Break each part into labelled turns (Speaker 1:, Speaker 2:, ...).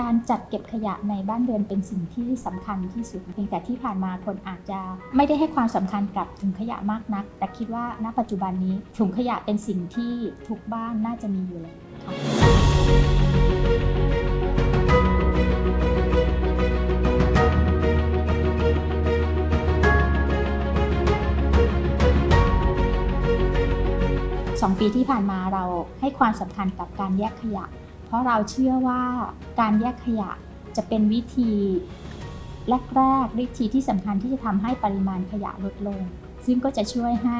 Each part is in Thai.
Speaker 1: การจัดเก็บขยะในบ้านเรือนเป็นสิ่งที่สำคัญที่สุดเพียงแต่ที่ผ่านมาคนอาจจะไม่ได้ให้ความสำคัญกับถุงขยะมากนัก แต่คิดว่าณปัจจุบันนี้ถุงขยะเป็นสิ่งที่ทุกบ้านน่าจะมีอยู่แล้วค่ะสองปีที่ผ่านมาเราให้ความสำคัญกับการแยกขยะ เพราะเราเชื่อว่าการแยกขยะจะเป็นวิธีแรกๆวิธีที่สำคัญที่จะทำให้ปริมาณขยะลดลง ซึ่งก็จะช่วยให้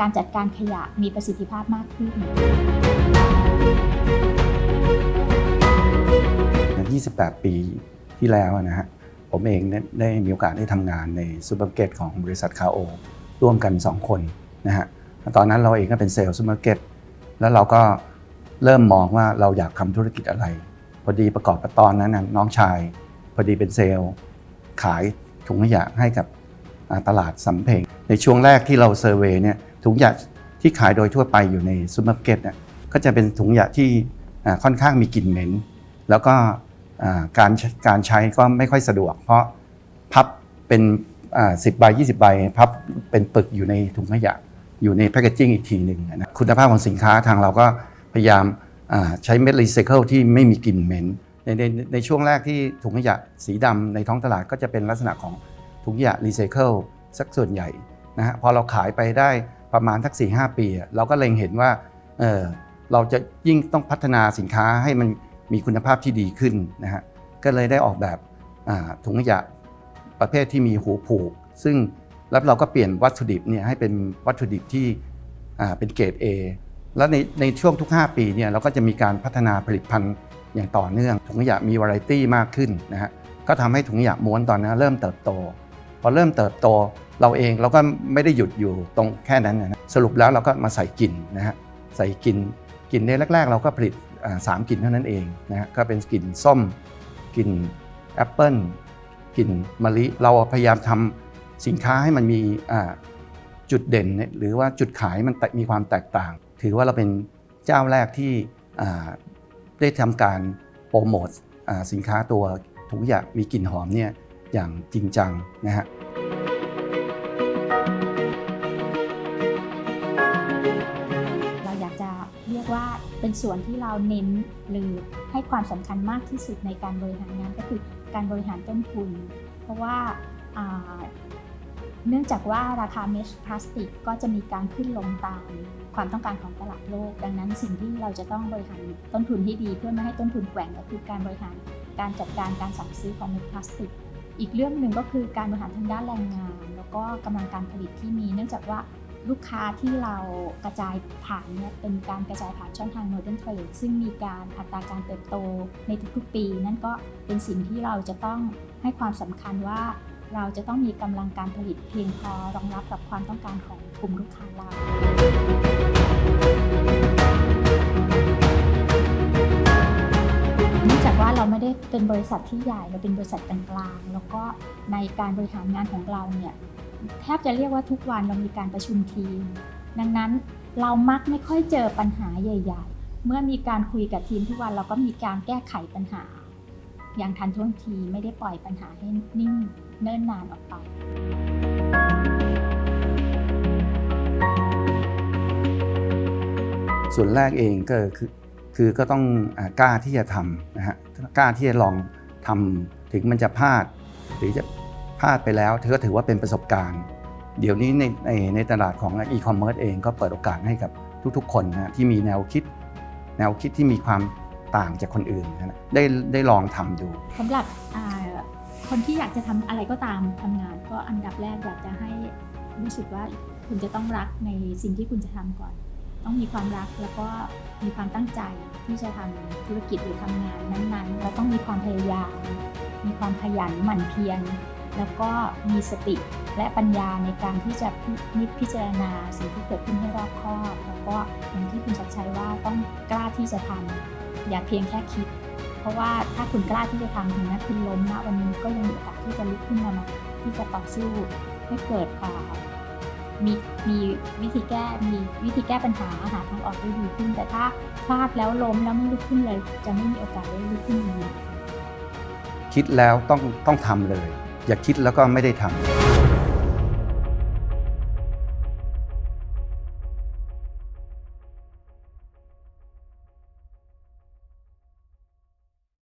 Speaker 1: การจัดการขยะมีประสิทธิภาพมากขึ้น
Speaker 2: 28 ปีที่แล้วนะฮะ ผมเองได้ได้มีโอกาสได้ทำงานในซูเปอร์มาร์เก็ตของบริษัทคาโอ ร่วมกัน 2 คนนะฮะ ตอนนั้นเราเองก็เป็นเซลล์ซูเปอร์มาร์เก็ต แล้วเราก็ เริ่มมองว่าเราอยากทำธุรกิจอะไร พอดีประกอบกับตอนนั้นน้องชาย พอดีเป็นเซลล์ ขายถุงขยะให้กับตลาดสำเพ็งในช่วงแรกที่เราเซอร์เวยเนี่ยถุงขยะที่ขายโดยทั่วไปอยู่ในซูเปอร์มาร์เก็ตเนี่ยก็จะเป็นถุงขยะที่ค่อนข้างมีกลิ่นเหม็น แล้วก็การการใช้ก็ไม่ค่อยสะดวก เพราะพับเป็นสิบใบยี่สิบใบพับเป็นปึกอยู่ในถุงขยะ อยู่ในแพคเกจิ้งอีกทีหนึ่งนะคุณภาพของสินค้าทางเราก็ พยายามใช้เม็ดรีไซเคิลที่ไม่มีกลิ่นเหม็นในในในช่วงแรกที่ถุงขยะสีดำในท้องตลาดก็จะเป็นลักษณะของถุงขยะรีไซเคิลสักส่วนใหญ่นะฮะพอเราขายไปได้ประมาณทัก 4 5 ปี เราก็เล็งเห็นว่าเเราจะยิ่งต้องพัฒนาสินค้าให้มันมีคุณภาพที่ดีขึ้นนะฮะก็เลยได้ออกแบบถุงขยะประเภทที่มีหูผูก ซึ่งแล้วเราก็เปลี่ยนวัตถุดิบเนี่ยให้เป็นวัตถุดิบที่เป็นเกรด A แล้วในในช่วงทุก 5 ปีเนี่ยเราก็จะมีการพัฒนาผลิตภัณฑ์อย่างต่อเนื่องถุงขยะมีวาไรตี้มากขึ้นนะฮะก็ทำให้ถุงขยะม้วนตอนนั้นเริ่มเติบโต พอเริ่มเติบโตเราเองเราก็ไม่ได้หยุดอยู่ตรงแค่นั้นนะสรุปแล้วเราก็มาใส่กลิ่นนะฮะใส่กลิ่นกลิ่นในแรก ๆ เราก็ผลิตสามกลิ่นเท่านั้นเองนะฮะก็เป็นกลิ่นส้มกลิ่นแอปเปิลกลิ่นมะลิเราพยายามทำสินค้าให้มันมีจุดเด่นหรือว่าจุดขายมันมีความแตกต่าง ถือว่าเราเป็นเจ้าแรกที่ได้ทำการโปรโมทสินค้าตัวถุงขยะมีกลิ่นหอมเนี่ยอย่างจริงจังนะฮะ
Speaker 1: เราอยากจะเรียกว่าเป็นส่วนที่เราเน้นหรือให้ความสำคัญมากที่สุดในการบริหารงานก็คือการบริหารต้นทุน เพราะว่าเนื่องจากว่าราคาเมชพลาสติกก็จะมีการขึ้นลงตาม ความต้องการของตลาดโลก ดังนั้นสิ่งที่เราจะต้องบริหารต้นทุนให้ดี เพื่อไม่ให้ต้นทุนแกว่งก็คือการบริหารการจัดการการสั่งซื้อของเม็ดพลาสติก อีกเรื่องหนึ่งก็คือการบริหารทางด้านแรงงาน แล้วก็กำลังการผลิตที่มี เนื่องจากว่าลูกค้าที่เรากระจายผ่านเนี่ยเป็นการกระจายผ่านช่องทาง Modern Trade ซึ่งมีการอัตราการเติบโตในทุกๆปี นั่นก็เป็นสิ่งที่เราจะต้องให้ความสำคัญว่า เราจะต้องมีกำลังการผลิตเพียงพอรองรับกับความต้องการของกลุ่มลูกค้าเราเนื่องจากว่าเราไม่ได้เป็นบริษัทที่ใหญ่เราเป็นบริษัทกลางๆแล้วก็ในการบริหารงานของเราเนี่ยแทบจะเรียกว่าทุกวันเรามีการประชุมทีม ดังนั้นเรามักไม่ค่อยเจอปัญหาใหญ่ ๆ เมื่อมีการคุยกับทีมทุกวันเราก็มีการแก้ไขปัญหา อย่างทันท่วงทีไม่ได้ปล่อยปัญหาให้นิ่งเนิ่นนานออกไป
Speaker 2: ส่วนแรกเองก็คือคือก็ต้องอกล้าที่จะทำนะฮะกล้าที่จะลองทำถึงมันจะพลาด หรือจะพลาดไปแล้วเธอก็ถือว่าเป็นประสบการณ์ เดี๋ยวนี้ในในในตลาดของอีคอมเมิร์ซเองก็เปิดโอกาสให้กับทุกๆ คนนะที่มีแนวคิด แนวคิดที่มีความ ต่างจากคนอื่นนะได้ได้ลองทำดู
Speaker 1: สำหรับคนที่อยากจะทำอะไรก็ตามทำงาน ก็อันดับแรกอยากจะให้รู้สึกว่าคุณจะต้องรักในสิ่งที่คุณจะทำก่อน ต้องมีความรักแล้วก็มีความตั้งใจที่จะทำธุรกิจหรือทำงานนั้นๆแล้วต้องมีความพยายาม มีความขยันหมั่นเพียรแล้วก็มีสติและปัญญาในการที่จะพินิพิจารณาสิ่งที่เกิดขึ้นให้รอบคอบ แล้วก็อย่างที่คุณชัดชัยว่าต้องกล้าที่จะทำ อย่าเพียงแค่คิด เพราะว่าถ้าคุณกล้าที่จะทำถึงแม้คุณล้มนะวันนี้ก็ยังมีโอกาสที่จะลุกขึ้นมาที่จะต่อสู้ให้เกิดมีมีวิธีแก้มีวิธีแก้ปัญหาหาทางออกได้ดีขึ้น แต่ถ้าพลาดแล้วล้มแล้วไม่ลุกขึ้นเลย จะไม่มีโอกาสได้ลุกขึ้นอีก
Speaker 2: คิดแล้วต้องต้องทำเลย อย่าคิดแล้วก็ไม่ได้ทำ